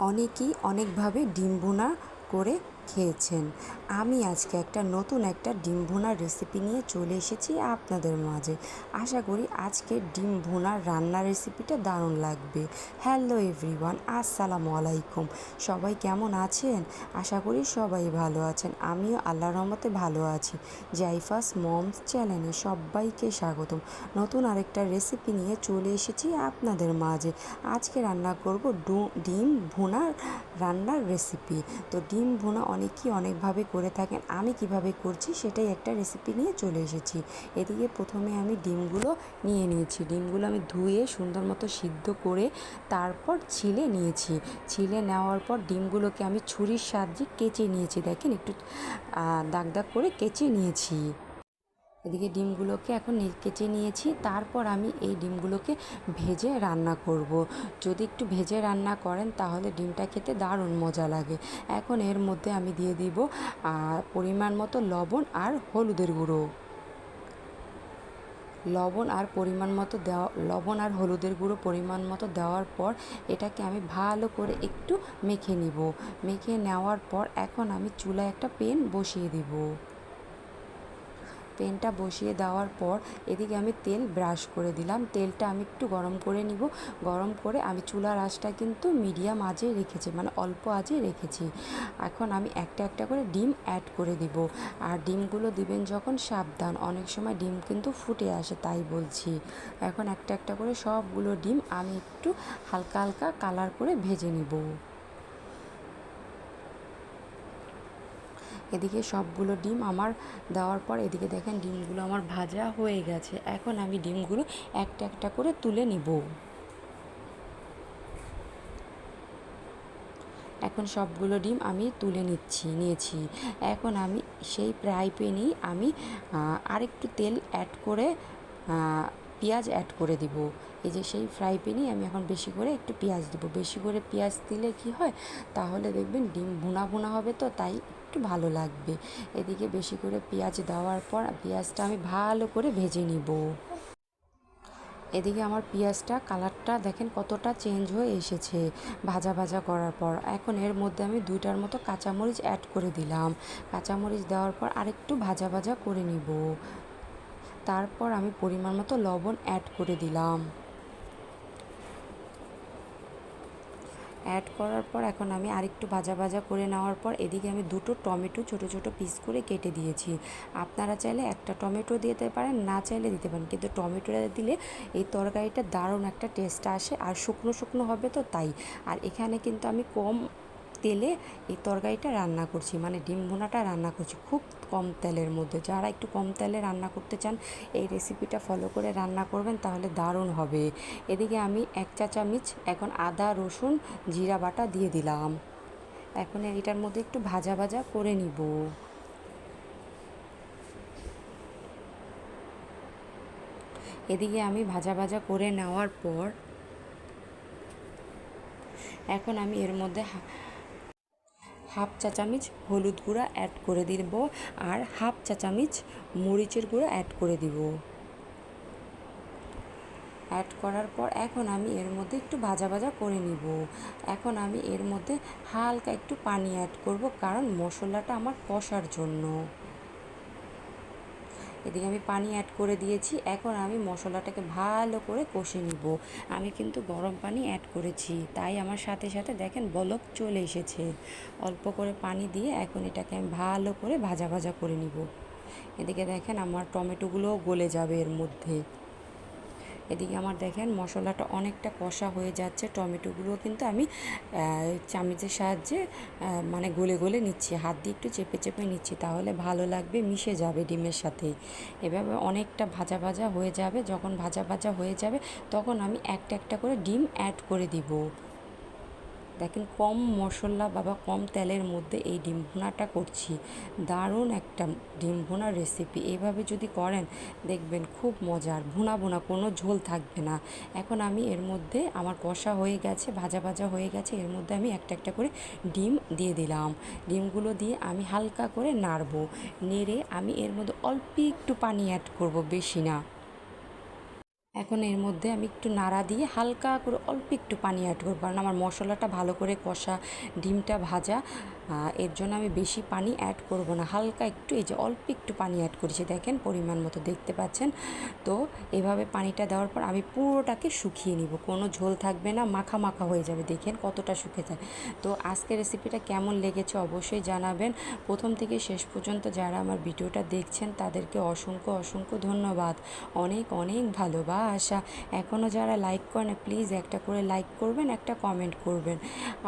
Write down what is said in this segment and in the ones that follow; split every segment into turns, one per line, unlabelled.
অনেকেই অনেকভাবে ডিম করে খেয়েছেন। আমি আজকে একটা নতুন একটা ডিম ভুনার রেসিপি নিয়ে চলে এসেছি আপনাদের মাঝে। আশা করি আজকে ডিম ভুনার রান্নার রেসিপিটা দারুণ লাগবে। হ্যালো এভরিওয়ান আসসালামু আলাইকুম। সবাই কেমন আছেন? আশা করি সবাই ভালো আছেন। আমিও আল্লাহ রহমতে ভালো আছি। জাইফাস মমস চ্যানেলে সবাইকে স্বাগতম। নতুন আরেকটা রেসিপি নিয়ে চলে এসেছি আপনাদের মাঝে। আজকে রান্না করব ডিম ভুনার রান্নার রেসিপি তো ডিম ভুনা অনেকেই অনেকভাবে করে থাকেন। আমি কীভাবে করছি সেটাই একটা রেসিপি নিয়ে চলে এসেছি। এদিকে প্রথমে আমি ডিমগুলো নিয়ে নিয়েছি। ডিমগুলো আমি ধুয়ে সুন্দর মতো সিদ্ধ করে তারপর ছিলে নিয়েছি। ছিলে নেওয়ার পর ডিমগুলোকে আমি ছুরির সাহায্যে কেচে নিয়েছি। দেখেন একটু দাগ দাগ করে কেচে নিয়েছি। এদিকে ডিমগুলোকে এখন কেচে নিয়েছি। তারপর আমি এই ডিমগুলোকে ভেজে রান্না করব। যদি একটু ভেজে রান্না করেন তাহলে ডিমটা খেতে দারুণ মজা লাগে। এখন এর মধ্যে আমি দিয়ে দিব পরিমাণ মতো লবণ আর হলুদের গুঁড়ো। লবণ আর পরিমাণ মতো দেওয়া লবণ আর হলুদের গুঁড়ো পরিমাণ মতো দেওয়ার পর এটাকে আমি ভালো করে একটু মেখে নিব। মেখে নেওয়ার পর এখন আমি চুলায় একটা পেন বসিয়ে দিব। পেনটা বসিয়ে দেওয়ার পর এদিকে আমি তেল ব্রাশ করে দিলাম। তেলটা আমি একটু গরম করে নিব। গরম করে আমি চুলার আঁচটা কিন্তু মিডিয়াম আজে রেখেছি মানে অল্প আজে রেখেছি। এখন আমি একটা একটা করে ডিম অ্যাড করে দিব। আর ডিমগুলো দিবেন যখন সাবধান, অনেক সময় ডিম কিন্তু ফুটে আসে, তাই বলছি। এখন একটা একটা করে সবগুলো ডিম আমি একটু হালকা হালকা কালার করে ভেজে নিব। এদিকে সবগুলো ডিম আমার দেওয়ার পর এদিকে দেখেন ডিমগুলো আমার ভাজা হয়ে গেছে। এখন আমি ডিমগুলো একটা একটা করে তুলে নিব। এখন সবগুলো ডিম আমি তুলে নিচ্ছি, নিয়েছি। এখন আমি সেই ফ্রাই প্যানেই আমি আরেকটু তেল অ্যাড করে পেঁয়াজ অ্যাড করে দিব। এই যে সেই ফ্রাই প্যানেই আমি এখন বেশি করে একটু পেঁয়াজ দেবো। বেশি করে পেঁয়াজ দিলে কি হয়? তাহলে দেখবেন ডিম ভুনা ভুনা হবে তো, তাই একটু ভালো লাগবে। এদিকে বেশি করে পেঁয়াজ দেওয়ার পর পেঁয়াজটা আমি ভালো করে ভেজে নিব। এদিকে আমার পেঁয়াজটা কালারটা দেখেন কতটা চেঞ্জ হয়ে এসেছে ভাজা ভাজা করার পর। এখন এর মধ্যে আমি দুইটার মতো কাঁচামরিচ অ্যাড করে দিলাম। কাঁচামরিচ দেওয়ার পর আরেকটু ভাজা ভাজা করে নিব। তারপর আমি পরিমাণ মতো লবণ অ্যাড করে দিলাম। অ্যাড করার পর এখন আমি আরেকটু ভাজা ভাজা করে নেওয়ার পর এদিকে আমি দুটো টমেটো ছোট ছোট পিস করে কেটে দিয়েছি। আপনারা চাইলে একটা টমেটো দিতে পারেন, না চাইলে দিতে পারেন, কিন্তু টমেটোটা দিলে এই তরকারিটা দারুণ একটা টেস্ট আসে, আর শুকনো শুকনো হবে তো তাই। আর এখানে কিন্তু আমি কম তেলে এই তরকারিটা রান্না করছি মানে ডিম ভুনাটা রান্না করছি, খুব কম তেলের মধ্যে। যারা একটু কম তেলে রান্না করতে চান, এই রেসিপিটা ফলো করে রান্না করবেন, তাহলে দারুণ হবে। এদিকে আমি এক চা চামচ, এখন আদা, রসুন, জিরা বাটা দিয়ে দিলাম। এখন এটার মধ্যে একটু ভাজা ভাজা করে নিব। এদিকে আমি ভাজা ভাজা করে নেওয়ার পর, এখন আমি এর মধ্যে হাফ চা চামচ হলুদ গুঁড়া অ্যাড করে দিব আর হাফ চা চামচ মরিচের গুঁড়া অ্যাড করে দিব। অ্যাড করার পর এখন আমি এর মধ্যে একটু ভাজা ভাজা করে নিব। এখন আমি এর মধ্যে হালকা একটু পানি অ্যাড করব কারণ মশলাটা আমার কষার জন্য। এদিকে আমি পানি অ্যাড করে দিয়েছি। এখন আমি মশলাটাকে ভালো করে কষে নিব। আমি কিন্তু গরম পানি অ্যাড করেছি। তাই আমার সাথে সাথে দেখেন বলক চলে এসেছে। অল্প করে পানি দিয়ে এখন এটাকে আমি ভালো করে ভাজা ভাজা করে নিব। এদিকে দেখেন আমার টমেটোগুলোও গলে যাবে এর মধ্যে। এদিকে আমার দেখেন মশলাটা অনেকটা কষা হয়ে যাচ্ছে টমেটোগুলো কিন্তু আমি চামচের সাহায্যে মানে গলে গলে নিচ্ছি। হাত দিয়ে একটু চেপে চেপে নিচ্ছি, তাহলে ভালো লাগবে, মিশে যাবে ডিমের সাথে। এভাবে অনেকটা ভাজা ভাজা হয়ে যাবে, যখন ভাজা ভাজা হয়ে যাবে, তখন আমি একটা একটা করে ডিম অ্যাড করে দিব। দেখেন, কম মশলা বাবা কম তেলের মধ্যে এই ডিম ভুনাটা করছি। দারুণ একটা ডিম ভুনার রেসিপি এভাবে যদি করেন, দেখবেন খুব মজার ভুনা ভুনা, কোনো ঝোল থাকবে না। এখন আমি এর মধ্যে আমার কষা হয়ে গেছে, ভাজা ভাজা হয়ে গেছে, এর মধ্যে আমি একটা একটা করে ডিম দিয়ে দিলাম। ডিমগুলো দিয়ে আমি হালকা করে নাড়বো। নেড়ে আমি এর মধ্যে অল্প একটু পানি অ্যাড করব, বেশি না। এখন এর মধ্যে আমি একটু নাড়া দিয়ে হালকা করে অল্প একটু পানি অ্যাড করব। কারণ আমার মশলাটা ভালো করে কষা, ডিমটা ভাজা এর জন্য আমি বেশি পানি অ্যাড করব না। হালকা একটু, এই যে অল্প একটু পানি অ্যাড করেছি, দেখেন পরিমাণ মতো দেখতে পাচ্ছেন? তো এভাবে পানিটা দেওয়ার পর আমি পুরোটাকে শুকিয়ে নিব। কোনো ঝোল থাকবে না, মাখা মাখা হয়ে যাবে, দেখেন কতটা শুকে যায়। তো আজকের রেসিপিটা কেমন লেগেছে অবশ্যই জানাবেন। প্রথম থেকে শেষ পর্যন্ত যারা আমার ভিডিওটা দেখছেন, তাদেরকে অসংখ্য অসংখ্য ধন্যবাদ। অনেক অনেক ভালোবাসা। এখনও যারা লাইক করে না প্লিজ একটা করে লাইক করবেন, একটা কমেন্ট করবেন।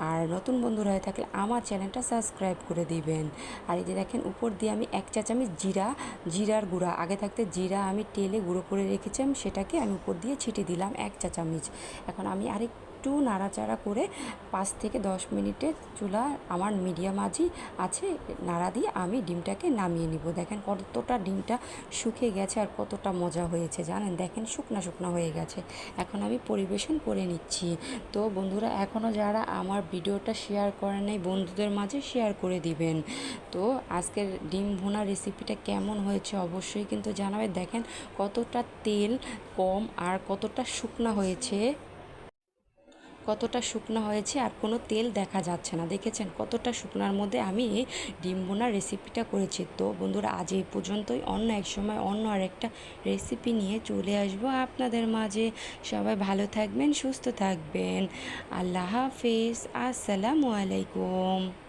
আর নতুন বন্ধুরা হয়ে থাকলে আমার চ্যানেলটা সাবস্ক্রাইব করে দিবেন। আর এই যে দেখেন, উপর দিয়ে আমি এক চা চামচ জিরা, জিরার গুঁড়া। আগে থাকতে জিরা আমি তেলে গুঁড়ো করে রেখেছিলাম, সেটাকে আমি উপর দিয়ে ছিটে দিলাম এক চা চামচ এখন আমি আরেক একটু নাড়াচাড়া করে পাঁচ থেকে দশ মিনিটে চুলা আমার মিডিয়াম আঁচই আছে, নাড়া দিয়ে আমি ডিমটাকে নামিয়ে নিব। দেখেন কতটা ডিমটা শুকিয়ে গেছে আর কতটা মজা হয়েছে, জানেন? দেখেন শুকনা শুকনা হয়ে গেছে। এখন আমি পরিবেশন করে নিচ্ছি। তো বন্ধুরা এখনও যারা আমার ভিডিওটা শেয়ার করে নেই, বন্ধুদের মাঝে শেয়ার করে দিবেন। তো আজকের ডিম ভুনা রেসিপিটা কেমন হয়েছে অবশ্যই কিন্তু জানাবে। দেখেন কতটা তেল কম আর কতটা শুকনা হয়েছে। কতটা শুকনো হয়েছে আর কোনো তেল দেখা যাচ্ছে না। দেখেছেন কতটা শুকনার মধ্যে আমি ডিম বোনার রেসিপিটা করেছি। তো বন্ধুরা, আজ এই পর্যন্তই। অন্য এক সময় অন্য আরেকটা রেসিপি নিয়ে চলে আসব আপনাদের মাঝে। সবাই ভালো থাকবেন, সুস্থ থাকবেন। আল্লাহ হাফিজ। আসসালামু আলাইকুম।